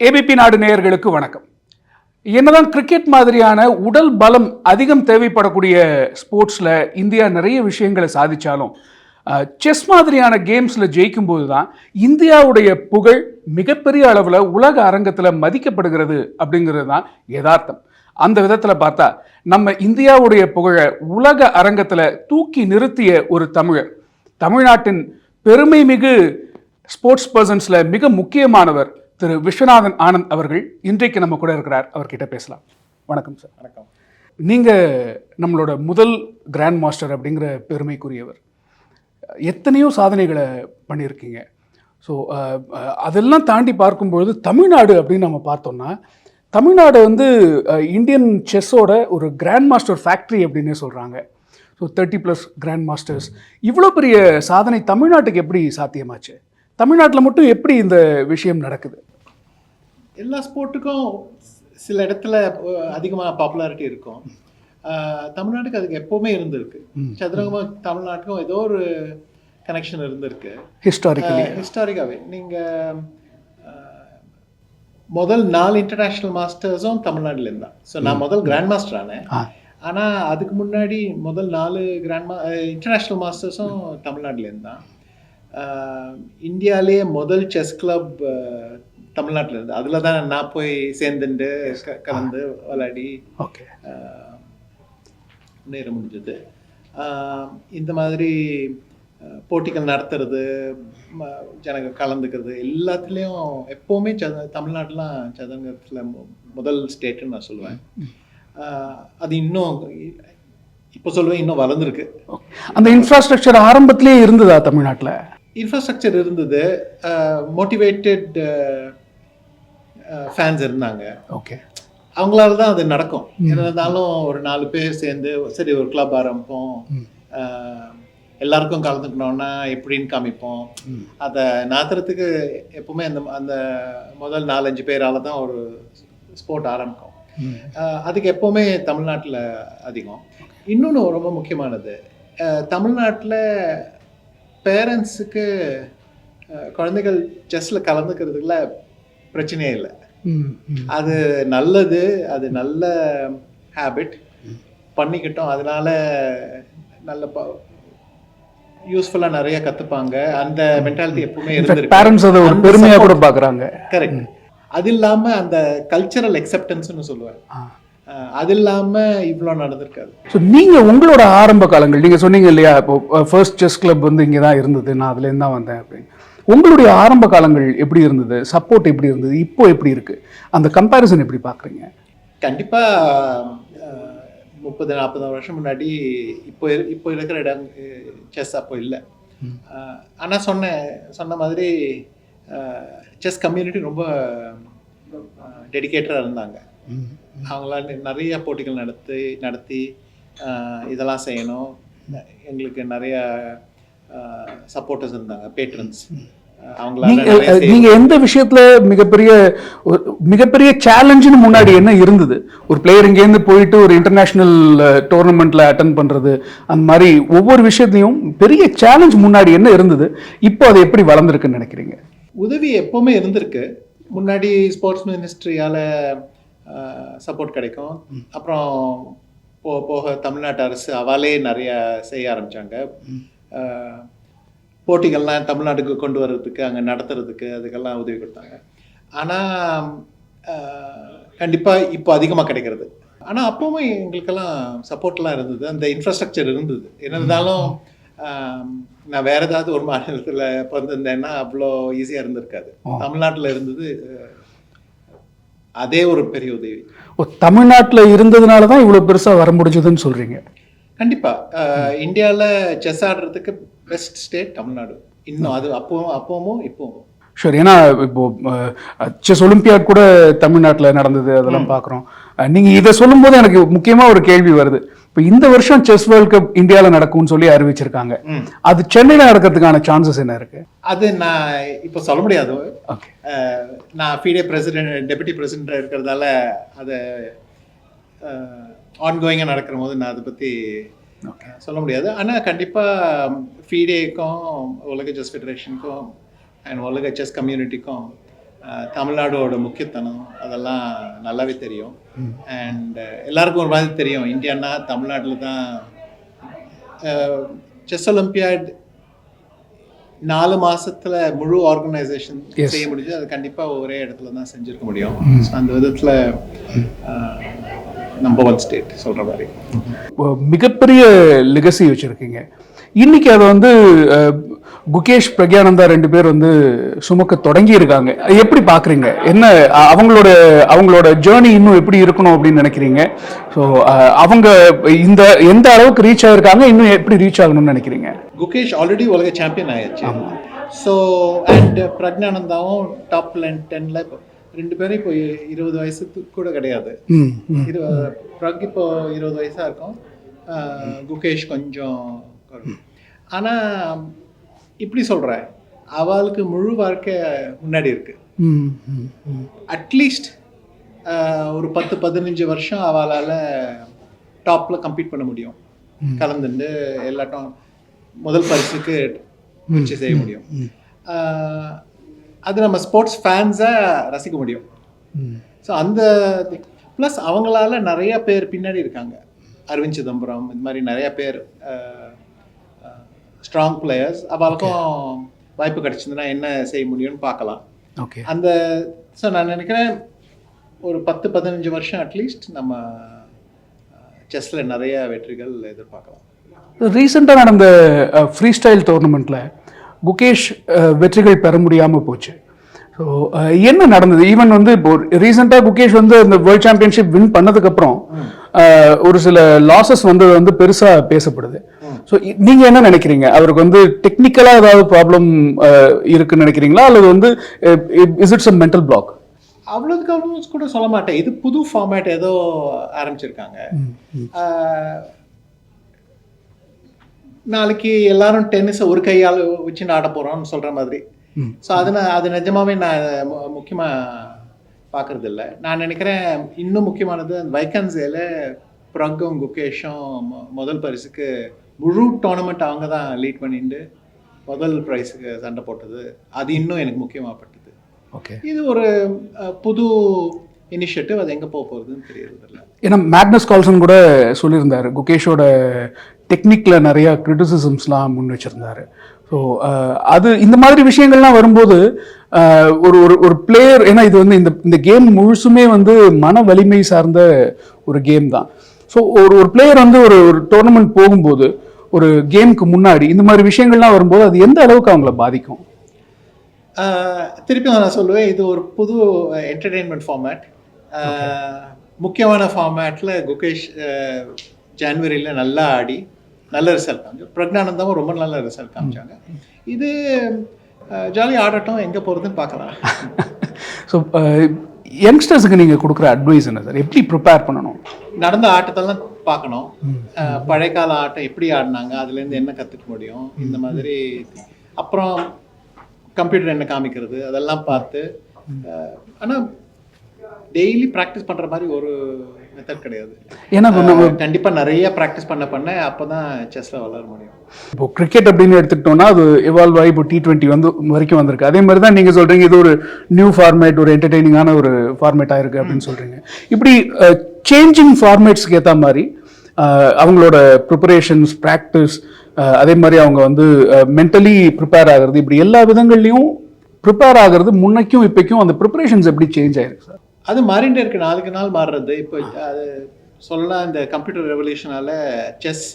ABP நாடு நேயர்களுக்கு வணக்கம். என்னதான் கிரிக்கெட் மாதிரியான உடல் பலம் அதிகம் தேவைப்படக்கூடிய ஸ்போர்ட்ஸில் இந்தியா நிறைய விஷயங்களை சாதித்தாலும் செஸ் மாதிரியான கேம்ஸில் ஜெயிக்கும்போது தான் இந்தியாவுடைய புகழ் மிகப்பெரிய அளவில் உலக அரங்கத்தில் மதிக்கப்படுகிறது அப்படிங்கிறது தான் யதார்த்தம். அந்த விதத்தில் பார்த்தா நம்ம இந்தியாவுடைய புகழை உலக அரங்கத்தில் தூக்கி நிறுத்திய ஒரு தமிழர் தமிழ்நாட்டின் பெருமை மிகு ஸ்போர்ட்ஸ் பர்சன்ஸில் மிக முக்கியமானவர் திரு விஸ்வநாதன் ஆனந்த் அவர்கள் இன்றைக்கு நம்ம கூட இருக்கிறார். அவர்கிட்ட பேசலாம். வணக்கம் சார் வணக்கம். நீங்கள் நம்மளோட முதல் கிராண்ட் மாஸ்டர் அப்படிங்கிற பெருமைக்குரியவர். எத்தனையோ சாதனைகளை பண்ணியிருக்கீங்க. ஸோ அதெல்லாம் தாண்டி பார்க்கும்பொழுது தமிழ்நாடு அப்படின்னு நம்ம பார்த்தோம்னா தமிழ்நாடு வந்து இந்தியன் செஸ்ஸோட ஒரு கிராண்ட் மாஸ்டர் ஃபேக்ட்ரி அப்படின்னே சொல்கிறாங்க so thirty plus grand masters இவ்வளோ பெரிய சாதனை தமிழ்நாட்டுக்கு எப்படி சாத்தியமாச்சு? தமிழ்நாட்டில் மட்டும் எப்படி இந்த விஷயம் நடக்குது? எல்லா ஸ்போர்ட்டுக்கும் சில இடத்துல அதிகமாக பாப்புலாரிட்டி இருக்கும். தமிழ்நாட்டுக்கு அதுக்கு எப்போவுமே இருந்திருக்கு. சதுரங்கமாக தமிழ்நாட்டுக்கும் ஏதோ ஒரு கனெக்ஷன் இருந்திருக்கு. ஹிஸ்டாரிக்கலி ஹிஸ்டாரிக்காகவே நீங்கள் முதல் நாலு இன்டர்நேஷ்னல் மாஸ்டர்ஸும் தமிழ்நாட்டில் இருந்தான் ஸோ நான் முதல் கிராண்ட் மாஸ்டர் ஆனேன். ஆனால் அதுக்கு முன்னாடி முதல் நாலு கிராண்ட் மா இன்டர்நேஷ்னல் மாஸ்டர்ஸும் தமிழ்நாட்டில் இருந்தான் இந்தியாவிலேயே முதல் செஸ் கிளப் தமிழ்நாட்டில் இருந்து. அதில் தான் நான் போய் சேர்ந்துட்டு கலந்து விளையாடி ஓகே. முன்னேற முடிஞ்சது. இந்த மாதிரி போட்டிகள் நடத்துறது ஜனங்க கலந்துக்கிறது எல்லாத்துலேயும் எப்போவுமே சத தமிழ்நாட்டுலாம் சதுரங்கத்தில் முதல் ஸ்டேட்டுன்னு நான் சொல்லுவேன். அது இன்னும் இப்போ சொல்லுவேன் இன்னும் வளர்ந்துருக்கு. அந்த இன்ஃப்ராஸ்ட்ரக்சர் ஆரம்பத்திலேயே இருந்ததா தமிழ்நாட்டில்? இன்ஃப்ராஸ்ட்ரக்சர் இருந்தது மோட்டிவேட்டட் ஃபேன்ஸ் இருந்தாங்க. ஓகே அவங்களால தான் அது நடக்கும். என்ன இருந்தாலும் ஒரு நாலு பேர் சேர்ந்து சரி ஒரு கிளப் ஆரம்பிப்போம். எல்லாருக்கும் கலந்துக்கணும்னா எப்படின்னு காமிப்போம். அதை நாத்துறதுக்கு எப்பவுமே அந்த அந்த முதல் நாலஞ்சு பேரால தான் ஒரு ஸ்போர்ட் ஆரம்பிக்கும். அதுக்கு எப்பவுமே தமிழ்நாட்டில் அதிகம். இன்னொன்று ரொம்ப முக்கியமானது தமிழ்நாட்டில் பேரண்ட்ஸுக்கு குழந்தைகள் செஸ்ஸில் கலந்துக்கிறதுக்குல பிரச்சனையே இல்லை. அது நல்லது அது நல்ல ஹேபிட் பண்ணிக்கிட்டோம். அதனால நல்ல யூஸ்ஃபுல்லாக நிறைய கற்றுப்பாங்க அந்த மென்டாலிட்டி எப்பவுமே இருந்திருக்கு. பேரண்ட்ஸ் அதை ஒரு பெருமையாக கூட பார்க்குறாங்க. கரெக்ட் அது இல்லாம அந்த கல்ச்சரல் அக்செப்டன்ஸ்னு சொல்லுவேன் அது இல்லாம இவ்வளோ நடந்திருக்காது. ஸோ நீங்கள் உங்களோட ஆரம்ப காலங்கள் நீங்கள் சொன்னீங்க இல்லையா இப்போ ஃபர்ஸ்ட் செஸ் கிளப் வந்து இங்கே தான் இருந்தது நான் அதுலேருந்து தான் வந்தேன் அப்படின்னு. உங்களுடைய ஆரம்ப காலங்கள் எப்படி இருந்தது? சப்போர்ட் எப்படி இருந்தது? இப்போ எப்படி இருக்கு? அந்த கம்பேரிசன் எப்படி பார்க்குறீங்க? கண்டிப்பா அஹ், முப்பது நாற்பது வருஷம் முன்னாடி இப்போ இரு- இப்போ இருக்கிற இடம் செஸ் அப்போ இல்லை. ஆனா சொன்ன சொன்ன மாதிரி செஸ் கம்யூனிட்டி ரொம்ப டெடிகேட்டடாக இருந்தாங்க. அவங்களால நிறைய போட்டிகள் நடத்தி நடத்தி இதெல்லாம் செய்யணும். எங்களுக்கு நிறைய சப்போர்ட்டர்ஸ் இருந்தாங்க பேட்ரன்ஸ் நீங்க எந்த விஷயத்துல மிகப்பெரிய மிகப்பெரிய சேலஞ்சுன்னு முன்னாடி என்ன இருந்தது? ஒரு பிளேயர் இங்கேருந்து போயிட்டு ஒரு இன்டர்நேஷனல் டோர்னமெண்ட்ல அட்டன் பண்றது அந்த மாதிரி ஒவ்வொரு விஷயத்தையும் பெரிய சேலஞ்ச் முன்னாடி என்ன இருந்தது? இப்போ அது எப்படி வளர்ந்துருக்குன்னு நினைக்கிறீங்க? உதவி எப்போவுமே இருந்திருக்கு. முன்னாடி ஸ்போர்ட்ஸ் மினிஸ்ட்ரியால் சப்போர்ட் கிடைக்கும். அப்புறம் போக போக தமிழ்நாட்டு அரசு அவாலே நிறைய செய்ய ஆரம்பிச்சாங்க. அஹ், போட்டிகள்லாம் தமிழ்நாட்டுக்கு கொண்டு வர்றதுக்கு அங்கே நடத்துறதுக்கு அதுக்கெல்லாம் உதவி கொடுத்தாங்க. ஆனால் கண்டிப்பாக இப்போ அதிகமாக கிடைக்கிறது. ஆனால் அப்போவும் எங்களுக்கெல்லாம் சப்போர்ட்லாம் இருந்தது. அந்த இன்ஃப்ராஸ்ட்ரக்சர் இருந்தது. என்ன இருந்தாலும் நான் வேற ஏதாவது ஒரு மாநிலத்தில் பிறந்திருந்தேன்னா அவ்வளோ ஈஸியாக இருந்திருக்காது. தமிழ்நாட்டில் இருந்தது அதே ஒரு பெரிய உதவி. ஓ தமிழ்நாட்டில் இருந்ததுனால தான் இவ்வளோ பெருசாக வர முடிஞ்சதுன்னு சொல்றீங்க? கண்டிப்பாக இந்தியாவில் செஸ் ஆடுறதுக்கு பெஸ்ட் ஸ்டேட் தமிழ்நாடு. இன்னும் அது அப்பவும் அப்பவும் இப்போவும் ஷூர் ஏன்னா இப்போ செஸ் ஒலிம்பியாட் கூட தமிழ்நாட்டில் நடந்தது அதெல்லாம் பார்க்குறோம் நீங்கள் இதை சொல்லும்போது எனக்கு முக்கியமாக ஒரு கேள்வி வருது. இப்போ இந்த வருஷம் செஸ் வேர்ல்ட் கப் இந்தியாவில் நடக்கும்னு சொல்லி அறிவிச்சிருக்காங்க. அது சென்னையில் நடக்கிறதுக்கான சான்சஸ் என்ன இருக்கு? அது நான் இப்போ சொல்ல முடியாது. நான் ஃபீடே பிரசிடென்ட் டெபுட்டி பிரசிடென்ட் இருக்கிறதால அதை ஆன்கோயிங்காக நடக்கிற போது நான் அதை பற்றி சொல்ல முடியாது. ஆனால் கண்டிப்பாக ஃபீடேக்கும் உலக செஸ் ஃபெடரேஷனுக்கும் அண்ட் உலக செஸ் கம்யூனிட்டிக்கும் தமிழ்நாடோட முக்கியத்தனம் அதெல்லாம் நல்லாவே தெரியும். அண்ட் எல்லாருக்கும் ஒரு மாதிரி தெரியும். இந்தியான்னா தமிழ்நாட்டில் தான் செஸ் ஒலிம்பியாட் நாலு மாசத்துல முழு ஆர்கனைசேஷன். செய்ய முடிஞ்சு அது கண்டிப்பா ஒரே இடத்துல தான் செஞ்சிருக்க முடியும். அந்த விதத்துல நம்பர் ஒன் ஸ்டேட் சொல்ற மாதிரி. மிகப்பெரிய லெகசி வச்சுருக்கீங்க. இன்னைக்கு அதை வந்து குகேஷ் பிரக்யானந்தா ரெண்டு பேர் வந்து சுமக்க தொடங்கி இருக்காங்க அது எப்படி பார்க்குறீங்க? என்ன அவங்களோட அவங்களோட ஜேர்னி இன்னும் எப்படி இருக்கணும் அப்படின்னு நினைக்கிறீங்க? ஸோ அவங்க இந்த எந்த அளவுக்கு ரீச் ஆகிருக்காங்க இன்னும் எப்படி ரீச் ஆகணும்னு நினைக்கிறீங்க? குகேஷ் ஆல்ரெடி உலக சாம்பியன் ஆயிடுச்சு. ஸோ அண்ட் பிரக்ஞானந்தாவும் டாப் லென் டென்ல ரெண்டு பேரும் இப்போ இருபது வயசுக்கு கூட கிடையாது. பிரக் இப்போ இருபது வயசா இருக்கும். குகேஷ் கொஞ்சம் குறைவு. இப்படி சொல்றேன் அவளுக்கு முழு வாழ்க்கை முன்னாடி இருக்கு. ம் ம் ம். அட்லீஸ்ட் ஒரு பத்து பதினஞ்சு வருஷம் அவளால் டாப்பில் கம்பீட் பண்ண முடியும். கலந்துட்டு எல்லாட்டும் முதல் பரிசுக்கு வச்சு செய்ய முடியும். அது நம்ம ஸ்போர்ட்ஸ் ஃபேன்ஸை ரசிக்க முடியும். ஸோ அந்த ப்ளஸ் அவங்களால நிறைய பேர் பின்னாடி இருக்காங்க. அரவிந்த் சிதம்பரம் இந்த மாதிரி நிறைய பேர் ஸ்ட்ராங் பிளேயர்ஸ் அவளுக்கும் வாய்ப்பு கிடைச்சதுன்னா என்ன செய்ய முடியும்னு பார்க்கலாம். ஓகே அந்த ஸோ நான் நினைக்கிறேன் ஒரு பத்து பதினஞ்சு வருஷம் அட்லீஸ்ட் நம்ம செஸ்ஸில் நிறைய வெற்றிகள் எதிர்பார்க்கலாம். ரீசெண்டாக நடந்த ஃப்ரீ ஸ்டைல் டோர்னமெண்ட்டில் குகேஷ் வெற்றிகள் பெற முடியாமல் போச்சு. ஸோ என்ன நடந்தது? ஈவன் வந்து இப்போ ரீசெண்டாக குகேஷ் வந்து இந்த வேர்ல்ட் சாம்பியன்ஷிப் வின் பண்ணதுக்கப்புறம் ஒரு சில லாசஸ் வந்து வந்து பெருசாக பேசப்படுது. ஸோ நீங்கள் என்ன நினைக்கிறீங்க? அவருக்கு வந்து டெக்னிக்கலாக ஏதாவது ப்ராப்ளம் இருக்குன்னு நினைக்கிறீங்களா? அல்லது வந்து is it's a mental block அவ்வளோதுக்கு அவ்வளோ கூட சொல்ல மாட்டேன். இது புது ஃபார்மேட் ஏதோ ஆரம்பிச்சிருக்காங்க. நாளைக்கு எல்லாரும் டென்னிஸை ஒரு கையால் வச்சு ஆட போகிறோம்னு சொல்கிற மாதிரி. ஸோ அது நான் அது நிஜமாவே நான் மு- முக்கியமா பார்க்கறது இல்ல நான் நினைக்கிறேன் இன்னும் முக்கியமானது அந்த வைக்கன்ஸேல பிரகும் குகேஷும் முதல் பரிசுக்கு முழு டோர்னமெண்ட் அவங்க தான் லீட் பண்ணிட்டு முதல் ப்ரைஸுக்கு சண்டை போட்டது. அது இன்னும் எனக்கு முக்கியமாகப்பட்டது ஓகே. இது ஒரு புது இனிஷியேட்டிவ் அது எங்கே போக போகுதுன்னு தெரியறதில்ல. ஏன்னா மேக்னஸ் கால்சன் கூட சொல்லியிருந்தாரு குகேஷோட டெக்னிக்கில் நிறைய கிரிட்டிசிசம்ஸ்லாம் முன் வச்சிருந்தாரு. ஸோ அது இந்த மாதிரி விஷயங்கள்லாம் வரும்போது ஒரு ஒரு ஒரு பிளேயர் ஏன்னா இது வந்து இந்த இந்த கேம் முழுசுமே வந்து மன வலிமை சார்ந்த ஒரு கேம் தான். ஸோ ஒரு ஒரு பிளேயர் வந்து ஒரு ஒரு டோர்னமெண்ட் போகும்போது ஒரு கேமுக்கு முன்னாடி இந்த மாதிரி விஷயங்கள்லாம் வரும்போது அது எந்த அளவுக்கு அவங்கள பாதிக்கும்? திருப்பி நான் சொல்லுவேன் இது ஒரு புது என்டர்டெயின்மெண்ட் ஃபார்மேட் முக்கியமான ஃபார்மேட்டில் குகேஷ் ஜான்வரியில் நல்லா ஆடி நல்ல ரிசல்ட் காமிச்சு பிரக்னானந்தாவும் ரொம்ப நல்ல ரிசல்ட் காமிச்சாங்க. இது ஜாலியாக ஆடட்டும் எங்கே போகிறதுன்னு பார்க்கலாம். ஸோ யங்ஸ்டர்ஸுக்கு நீங்கள் கொடுக்குற அட்வைஸ் என்ன சார் எப்படி ப்ரிப்பேர் பண்ணணும்? நடந்த ஆட்டத்தெல்லாம் பார்க்கணும். பழைய கால ஆட்டம் எப்படி ஆடினாங்க அதுலேருந்து என்ன கற்றுக்க முடியும் இந்த மாதிரி. அப்புறம் கம்ப்யூட்டர் என்ன காமிக்கிறது அதெல்லாம் பார்த்து ஆனால் டெய்லி ப்ராக்டிஸ் பண்ணுற மாதிரி ஒரு மெத்தட் கிடையாது. ஏன்னா நம்ம அஹ் கண்டிப்பா நிறைய ப்ராக்டிஸ் பண்ண பண்ண அப்பதான் செஸ்ல வளர முடியும். இப்போ கிரிக்கெட் அப்படின்னு எடுத்துக்கிட்டோம்னா அது எவால்வ் ஆகி இப்போ டி டுவெண்ட்டி வந்து வரைக்கும் வந்திருக்கு. அதே மாதிரி தான் நீங்கள் சொல்கிறீங்க இது ஒரு நியூ ஃபார்மேட் ஒரு என்டர்டெய்னிங்கான ஒரு ஃபார்மேட்டாக இருக்குது அப்படின்னு சொல்கிறீங்க இப்படி சேஞ்சிங் ஃபார்மேட்ஸ்க்கு ஏற்ற மாதிரி அவங்களோட ப்ரிப்பரேஷன்ஸ் ப்ராக்டிஸ் அதே மாதிரி அவங்க வந்து மென்டலி ப்ரிப்பேர் ஆகிறது இப்படி எல்லா விதங்கள்லையும் ப்ரிப்பேர் ஆகிறது முன்னைக்கும் இப்போக்கும் அந்த ப்ரிப்பரேஷன்ஸ் எப்படி சேஞ்ச் ஆயிருக்கு சார் அது மாறிண்டே இருக்கு. நாளுக்கு நாள் மாறுறது. இப்போ அது சொல்லலாம் இந்த கம்ப்யூட்டர் ரெவல்யூஷனால செஸ்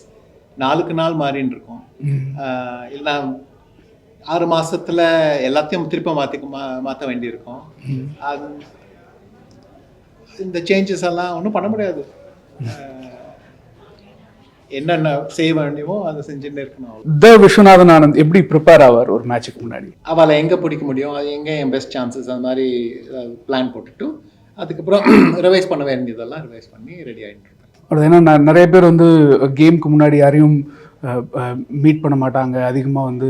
நாளுக்கு நாள் மாறின்னு இருக்கும். இல்லைன்னா ஆறு மாசத்துல எல்லாத்தையும் திருப்ப மாத்தி மா மாற்ற வேண்டியிருக்கும். அது இந்த சேஞ்சஸ் எல்லாம் ஒன்றும் பண்ண முடியாது. என்னென்ன செய்ய வேண்டியமோ அதை செஞ்சுட்டே இருக்கணும். த விஸ்வநாதன் ஆனந்த் எப்படி ப்ரிப்பேர் ஆவார் ஒரு மேட்ச்சுக்கு முன்னாடி? அவளை எங்கே பிடிக்க முடியும்? அது எங்கே என் பெஸ்ட் சான்சஸ் அந்த மாதிரி பிளான் போட்டுட்டு அதுக்கப்புறம் ரிவைஸ் பண்ண வேண்டியதெல்லாம் ரிவைஸ் பண்ணி ரெடி ஆகிட்டு இருப்பேன் அது ஏன்னா நிறைய பேர் வந்து கேமுக்கு முன்னாடி யாரையும் மீட் பண்ண மாட்டாங்க. அதிகமாக வந்து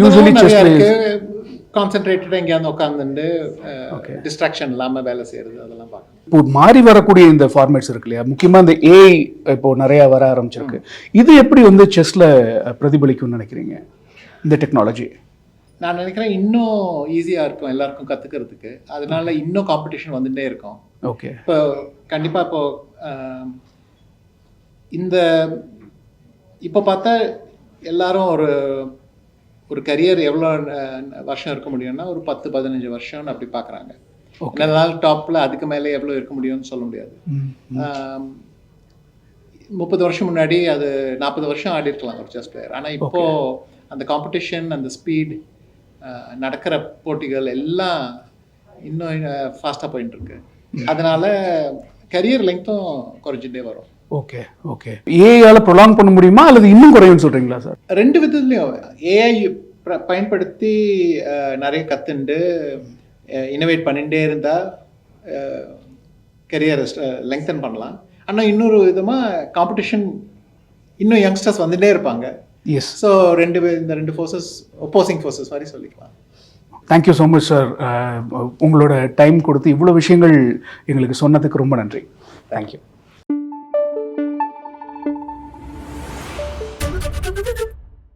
யூஸ்வலி கான்சென்ட்ரேட்டடாக எங்கேயாவது உட்காந்துட்டு டிஸ்ட்ராக்ஷன் இல்லாமல் வேலை செய்கிறது அதெல்லாம் பார்க்கணும். இப்போ மாறி வரக்கூடிய இந்த ஃபார்மேட்ஸ் இருக்கு இல்லையா? முக்கியமாக இந்த ஏஐ இப்போ நிறைய வர ஆரம்பிச்சிருக்கு. இது எப்படி வந்து செஸ்ல பிரதிபலிக்கும்னு நினைக்கிறீங்க? இந்த டெக்னாலஜி நான் நினைக்கிறேன் இன்னும் ஈஸியாக இருக்கும் எல்லாருக்கும் கற்றுக்கிறதுக்கு அதனால இன்னும் காம்படிஷன் வந்துட்டே இருக்கும். ஓகே இப்போ கண்டிப்பாக இப்போ இந்த இப்போ பார்த்தா எல்லாரும் ஒரு ஒரு கரியர் எவ்வளோ வருஷம் இருக்க முடியும்னா ஒரு பத்து பதினஞ்சு வருஷம்னு அப்படி பார்க்குறாங்க. என்னால் டாப்பில் அதுக்கு மேலே எவ்வளோ இருக்க முடியும்னு சொல்ல முடியாது. முப்பது வருஷம் முன்னாடி அது நாற்பது வருஷம் ஆடி இருக்கலாம் ஒரு செஸ் பிளேயர் ஆனால் இப்போ அந்த காம்படிஷன் அந்த ஸ்பீட் நடக்கிற போட்டிகள் எல்லாம் இன்னும் ஃபாஸ்ட்டாக போயிட்டு இருக்கு அதனால கரியர் லெங்க்த்தும் குறைஞ்சிட்டே வரும். Okay okay. ஏஐயால ப்ரொலாங் பண்ண முடியுமா? அல்லது இன்னும் குறையும்னு சொல்றீங்களா சார் ரெண்டு விதத்துலையும். ஏஐ பயன்படுத்தி நிறைய கற்றுண்டு இனோவேட் பண்ணிகிட்டே இருந்தால் கெரியரை லெங்க்தன் பண்ணலாம். ஆனால் இன்னொரு விதமாக காம்படிஷன் இன்னும் யங்ஸ்டர்ஸ் வந்துட்டே இருப்பாங்க. எஸ் ஸோ ரெண்டு பே- இந்த ரெண்டு ஃபோர்ஸஸ் ஒப்போசிங் ஃபோர்ஸஸ் மாதிரி சொல்லிக்கலாம். Thank you so much sir உங்களோட டைம் கொடுத்து இவ்வளோ விஷயங்கள் எங்களுக்கு சொன்னதுக்கு ரொம்ப நன்றி. தேங்க்யூ